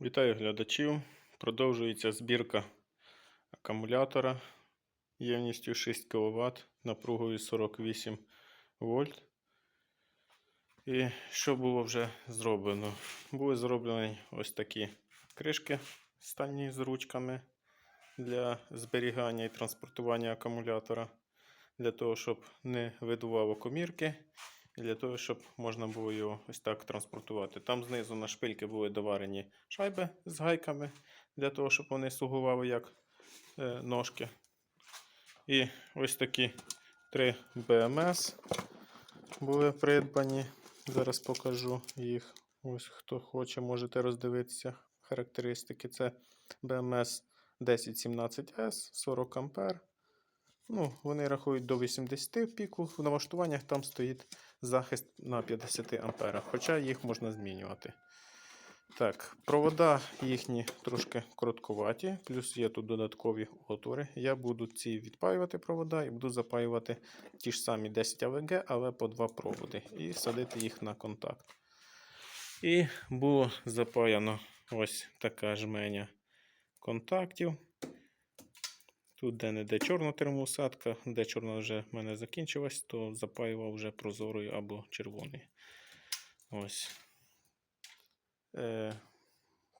Вітаю глядачів. Продовжується збірка акумулятора ємністю 6 кВт напругою 48 вольт. І що було вже зроблено? Були зроблені ось такі кришки стальні з ручками для зберігання і транспортування акумулятора, для того, щоб не видувало комірки. Для того, щоб можна було його ось так транспортувати. Там знизу на шпильки були доварені шайби з гайками, для того, щоб вони слугували як е, ножки. І ось такі три БМС були придбані. Зараз покажу їх. Ось хто хоче, можете роздивитися характеристики. Це БМС 1017S 40 А. Ну, вони рахують до 80 в піку. В налаштуваннях там стоїть захист на 50 амперах, хоча їх можна змінювати. Так, провода їхні трошки короткуваті, плюс є тут додаткові отвори. Я буду ці відпаювати провода і буду запаювати ті ж самі 10 АВГ, але по два проводи, і садити їх на контакт. І було запаяно ось така жменя контактів. Тут де не де чорна термоусадка, де чорна вже в мене закінчилась, то запаював вже прозорий або червоний. Ось. Е,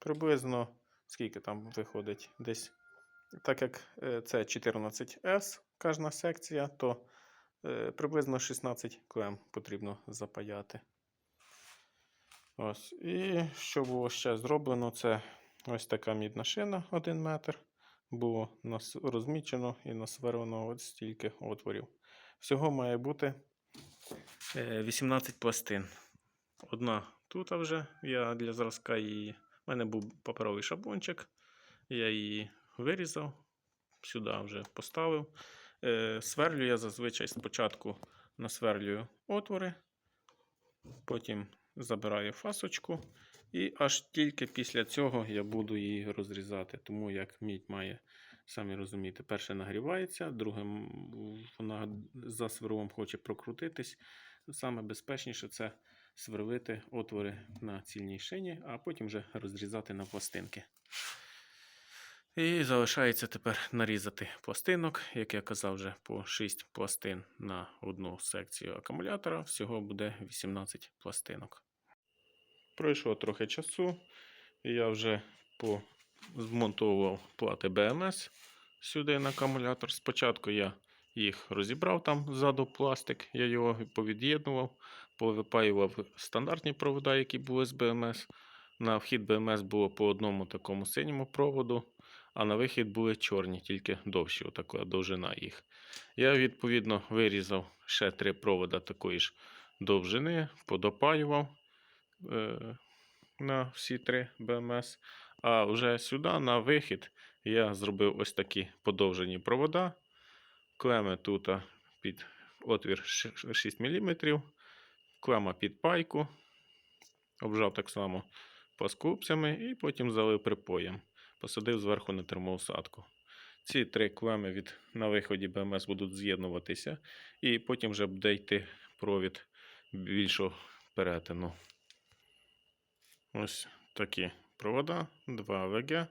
приблизно скільки там виходить? Десь. Так як е, це 14С кожна секція, то е, приблизно 16 клем потрібно запаяти. Ось. І що було ще зроблено, це ось така мідна шина 1 метр було розмічено і насверлено от стільки отворів. Всього має бути е, 18 пластин. Одна тут вже, я для зразка її. У мене був паперовий шаблончик, я її вирізав, сюди вже поставив. Е, Сверлю я зазвичай спочатку насверлюю отвори, потім забираю фасочку. І аж тільки після цього я буду її розрізати. Тому як мідь має, самі розумієте, перше нагрівається, друге вона за сверлом хоче прокрутитись. Саме безпечніше це сверлити отвори на цільній шині, а потім вже розрізати на пластинки. І залишається тепер нарізати пластинок, як я казав, вже по 6 пластин на одну секцію акумулятора. Всього буде 18 пластинок. Пройшло трохи часу, і я вже по... змонтував плати БМС сюди на акумулятор. Спочатку я їх розібрав там ззаду пластик, я його повід'єднував, повипаював стандартні провода, які були з БМС. На вхід БМС було по одному такому синьому проводу, а на вихід були чорні, тільки довші, отака довжина їх. Я відповідно вирізав ще три провода такої ж довжини, подопаював на всі три БМС. А вже сюди на вихід я зробив ось такі подовжені провода. Клеми тут під отвір 6 мм, клема під пайку. Обжав так само паскупцями і потім залив припоєм. Посадив зверху на термоусадку. Ці три клеми від, на виході БМС будуть з'єднуватися, і потім вже буде йти провід більшого перетину. Ось такі провода, 2 ВГ.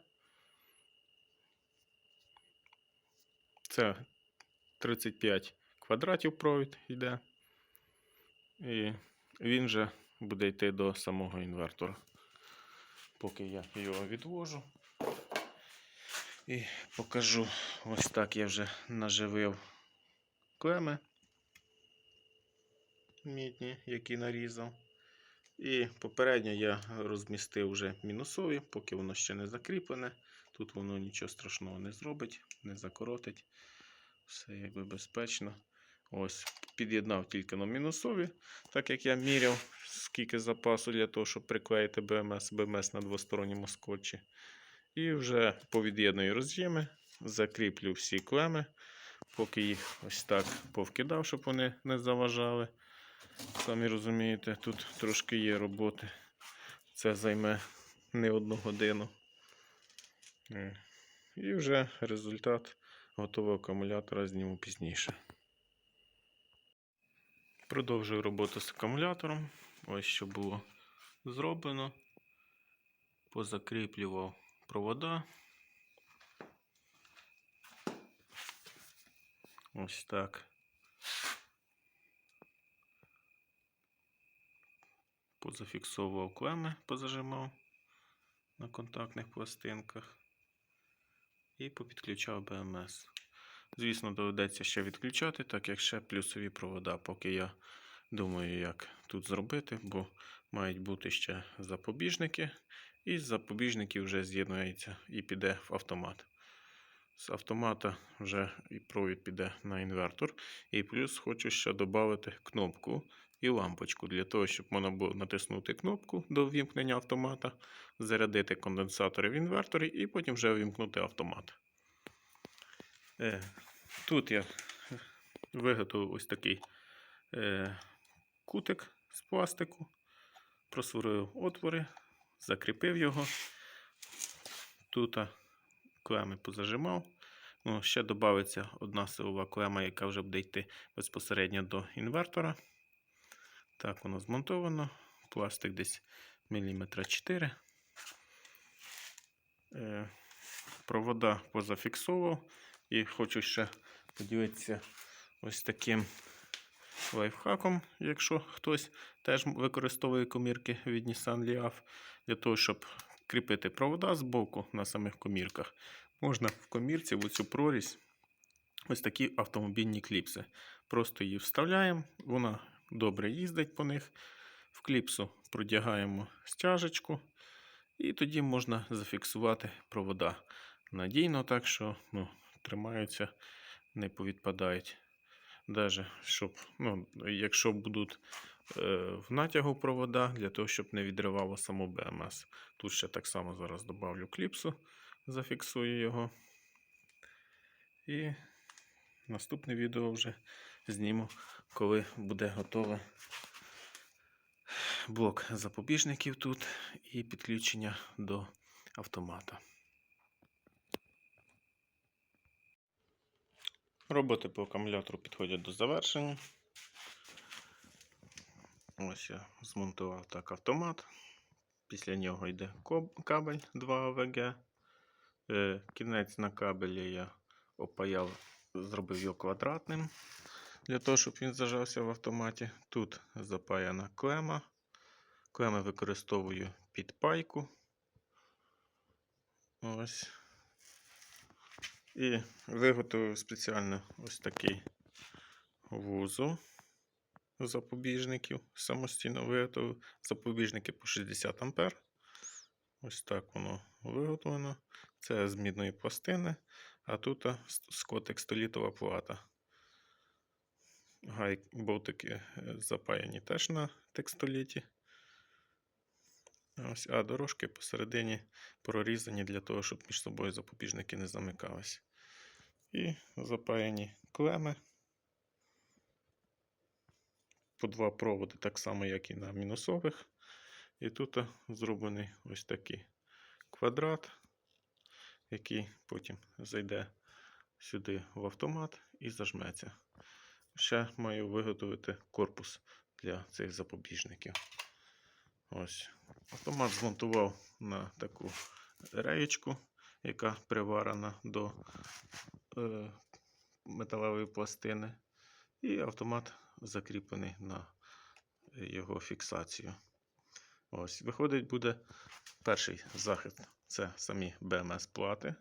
Це 35 квадратів провід йде. І він же буде йти до самого інвертора. Поки я його відвожу. І покажу, ось так я вже наживив клеми мідні, які нарізав. І попередньо я розмістив вже мінусові, поки воно ще не закріплене. Тут воно нічого страшного не зробить, не закоротить. Все якби безпечно. Ось, під'єднав тільки на мінусові, так як я міряв, скільки запасу для того, щоб приклеїти БМС, БМС на двосторонньому скотчі. І вже повід'єдную роз'єми, закріплю всі клеми, поки їх ось так повкидав, щоб вони не заважали. Самі розумієте, тут трошки є роботи. Це займе не одну годину. Е, І вже результат готового акумулятора зніму пізніше. Продовжую роботу з акумулятором. Ось що було зроблено. позакріплював провода. Ось так. Позафіксовував клеми, позажимав на контактних пластинках і попідключав БМС. Звісно, доведеться ще відключати, так як ще плюсові провода, поки я думаю, як тут зробити, бо мають бути ще запобіжники, і з запобіжників вже з'єднується і піде в автомат. З автомата вже і провід піде на інвертор. І плюс хочу ще додати кнопку і лампочку для того, щоб можна було натиснути кнопку до ввімкнення автомата, зарядити конденсатори в інверторі і потім вже ввімкнути автомат. Е, Тут я виготовив ось такий е, кутик з пластику, просварив отвори, закріпив його. Тут клеми позажимав. Ну, ще додається одна силова клема, яка вже буде йти безпосередньо до інвертора. Так, воно змонтовано. Пластик десь міліметра 4. Е, провода позафіксував. І хочу ще поділитися ось таким лайфхаком, якщо хтось теж використовує комірки від Nissan Leaf, для того, щоб кріпити провода з боку на самих комірках, можна в комірці в цю прорізь ось такі автомобільні кліпси. Просто її вставляємо, вона добре їздить по них. В кліпсу продягаємо стяжечку, і тоді можна зафіксувати провода. Надійно так, що ну, тримаються, не повідпадають. Даже, щоб, ну, якщо будуть е, в натягу провода, для того, щоб не відривало саму БМС. Тут ще так само зараз добавлю кліпсу, зафіксую його. І наступне відео вже зніму, коли буде готове блок запобіжників тут і підключення до автомата. Роботи по акумулятору підходять до завершення. Ось я змонтував так автомат. Після нього йде кабель 2 АВГ. Е, Кінець на кабелі я опаяв, зробив його квадратним, для того, щоб він зажався в автоматі. Тут запаяна клема. Клеми використовую під пайку. Ось. І виготовив спеціально ось такий вузол запобіжників. Самостійно виготовив запобіжники по 60 А. Ось так воно виготовлено. Це з мідної пластини, а тут скотекстолітова плата. Гай болтики е, запаяні теж на текстоліті. Ось, а дорожки посередині прорізані для того, щоб між собою запобіжники не замикались. І запаяні клеми. По два проводи, так само, як і на мінусових. І тут зроблений ось такий квадрат, який потім зайде сюди в автомат і зажметься. Ще маю виготовити корпус для цих запобіжників. Ось. Автомат змонтував на таку реєчку, яка приварена до е, металевої пластини. І автомат закріплений на його фіксацію. Ось, Виходить, буде перший захист це самі БМС-плати.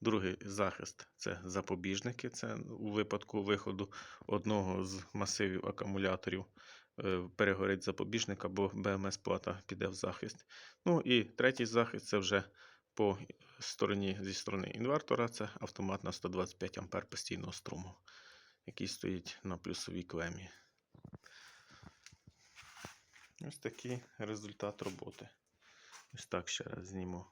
Другий захист це запобіжники. Це у випадку виходу одного з масивів акумуляторів е, перегорить запобіжник або БМС-плата піде в захист. Ну і третій захист це вже по стороні зі сторони інвертора. Це автомат на 125 А постійного струму, який стоїть на плюсовій клемі. Ось такий результат роботи. Ось так ще раз зніму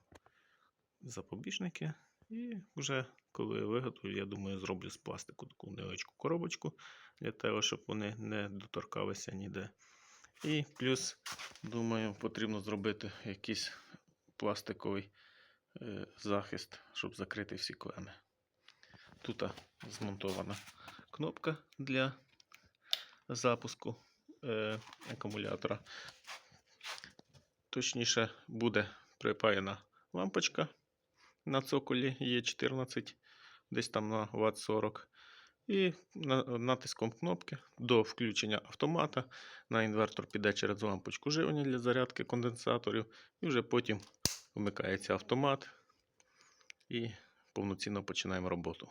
запобіжники. І вже коли я виготовлю, я думаю, зроблю з пластику таку невеличку коробочку для того, щоб вони не доторкалися ніде. І плюс, думаю, потрібно зробити якийсь пластиковий е, захист, щоб закрити всі клеми. Тут змонтована кнопка для запуску е, акумулятора. Точніше, буде припаяна лампочка на цоколі Є14, десь там на Вт 40. І натиском кнопки до включення автомата на інвертор піде через лампочку живлення для зарядки конденсаторів. І вже потім вмикається автомат і повноцінно починаємо роботу.